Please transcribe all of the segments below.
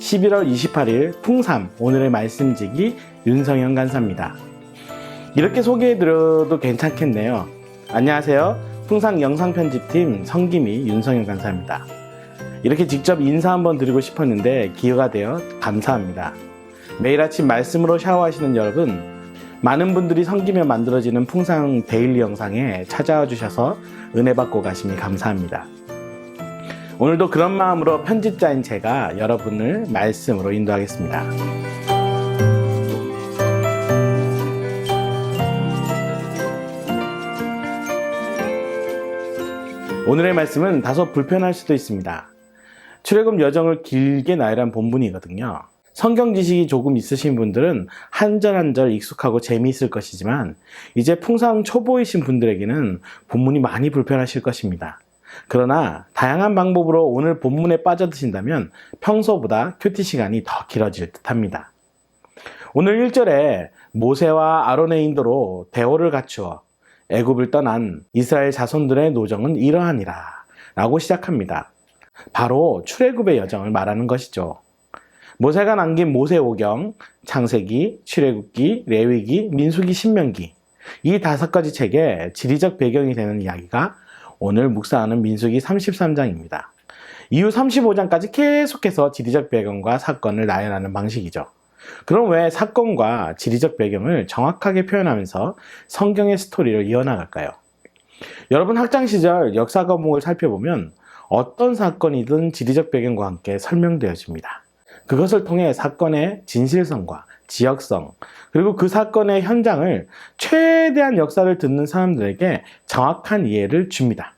11월 28일 풍삼 오늘의 말씀지기 윤성현 간사입니다. 이렇게 소개해드려도 괜찮겠네요. 안녕하세요. 풍상 영상편집팀 성김이 윤성현 간사입니다. 이렇게 직접 인사 한번 드리고 싶었는데 기회가 되어 감사합니다. 매일 아침 말씀으로 샤워하시는 여러분, 많은 분들이 섬기며 만들어지는 풍상 데일리 영상에 찾아와 주셔서 은혜 받고 가심이 감사합니다. 오늘도 그런 마음으로 편집자인 제가 여러분을 말씀으로 인도하겠습니다. 오늘의 말씀은 다소 불편할 수도 있습니다. 출애굽 여정을 길게 나열한 본문이거든요. 성경 지식이 조금 있으신 분들은 한 절 한 절 익숙하고 재미있을 것이지만 이제 풍상 초보이신 분들에게는 본문이 많이 불편하실 것입니다. 그러나 다양한 방법으로 오늘 본문에 빠져드신다면 평소보다 큐티 시간이 더 길어질 듯 합니다. 오늘 1절에 모세와 아론의 인도로 대오를 갖추어 애굽을 떠난 이스라엘 자손들의 노정은 이러하니라 라고 시작합니다. 바로 출애굽의 여정을 말하는 것이죠. 모세가 남긴 모세오경, 창세기, 출애굽기, 레위기, 민수기, 신명기 이 다섯 가지 책의 지리적 배경이 되는 이야기가 오늘 묵상하는 민수기 33장입니다. 이후 35장까지 계속해서 지리적 배경과 사건을 나열하는 방식이죠. 그럼 왜 사건과 지리적 배경을 정확하게 표현하면서 성경의 스토리를 이어나갈까요? 여러분 학창 시절 역사 과목을 살펴보면 어떤 사건이든 지리적 배경과 함께 설명되어집니다. 그것을 통해 사건의 진실성과 지역성, 그리고 그 사건의 현장을 최대한 역사를 듣는 사람들에게 정확한 이해를 줍니다.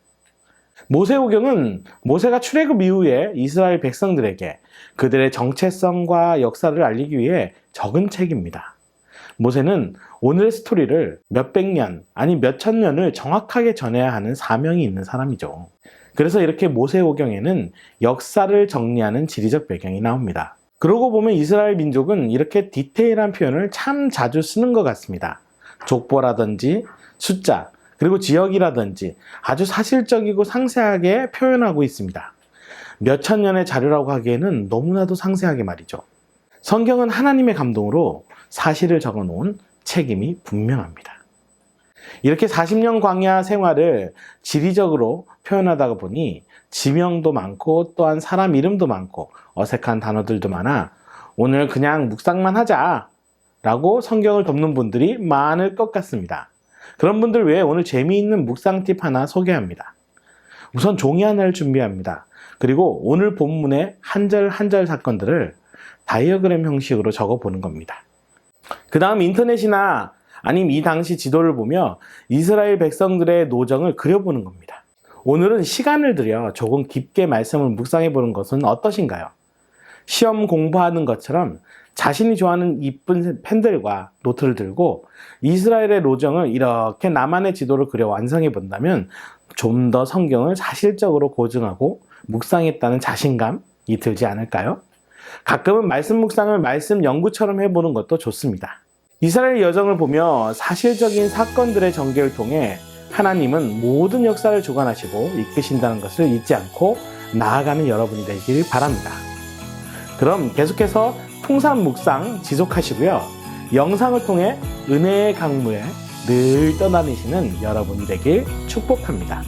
모세오경은 모세가 출애굽 이후에 이스라엘 백성들에게 그들의 정체성과 역사를 알리기 위해 적은 책입니다. 모세는 오늘의 스토리를 몇백 년, 아니 몇천 년을 정확하게 전해야 하는 사명이 있는 사람이죠. 그래서 이렇게 모세오경에는 역사를 정리하는 지리적 배경이 나옵니다. 그러고 보면 이스라엘 민족은 이렇게 디테일한 표현을 참 자주 쓰는 것 같습니다. 족보라든지 숫자, 그리고 지역이라든지 아주 사실적이고 상세하게 표현하고 있습니다. 몇천 년의 자료라고 하기에는 너무나도 상세하게 말이죠. 성경은 하나님의 감동으로 사실을 적어 놓은 책임이 분명합니다. 이렇게 40년 광야 생활을 지리적으로 표현하다가 보니 지명도 많고 또한 사람 이름도 많고 어색한 단어들도 많아 오늘 그냥 묵상만 하자 라고 성경을 덮는 분들이 많을 것 같습니다. 그런 분들 외에 오늘 재미있는 묵상 팁 하나 소개합니다. 우선 종이 하나를 준비합니다. 그리고 오늘 본문의 한 절 한 절 사건들을 다이어그램 형식으로 적어 보는 겁니다. 그 다음 인터넷이나 아니면 이 당시 지도를 보며 이스라엘 백성들의 노정을 그려보는 겁니다. 오늘은 시간을 들여 조금 깊게 말씀을 묵상해 보는 것은 어떠신가요? 시험 공부하는 것처럼 자신이 좋아하는 이쁜 펜들과 노트를 들고 이스라엘의 로정을 이렇게 나만의 지도를 그려 완성해 본다면 좀 더 성경을 사실적으로 고증하고 묵상했다는 자신감이 들지 않을까요? 가끔은 말씀 묵상을 말씀 연구처럼 해보는 것도 좋습니다. 이스라엘 여정을 보며 사실적인 사건들의 전개를 통해 하나님은 모든 역사를 주관하시고 이끄신다는 것을 잊지 않고 나아가는 여러분이 되길 바랍니다. 그럼 계속해서 풍산 묵상 지속하시고요. 영상을 통해 은혜의 강물에 늘 떠다니시는 여러분이 되길 축복합니다.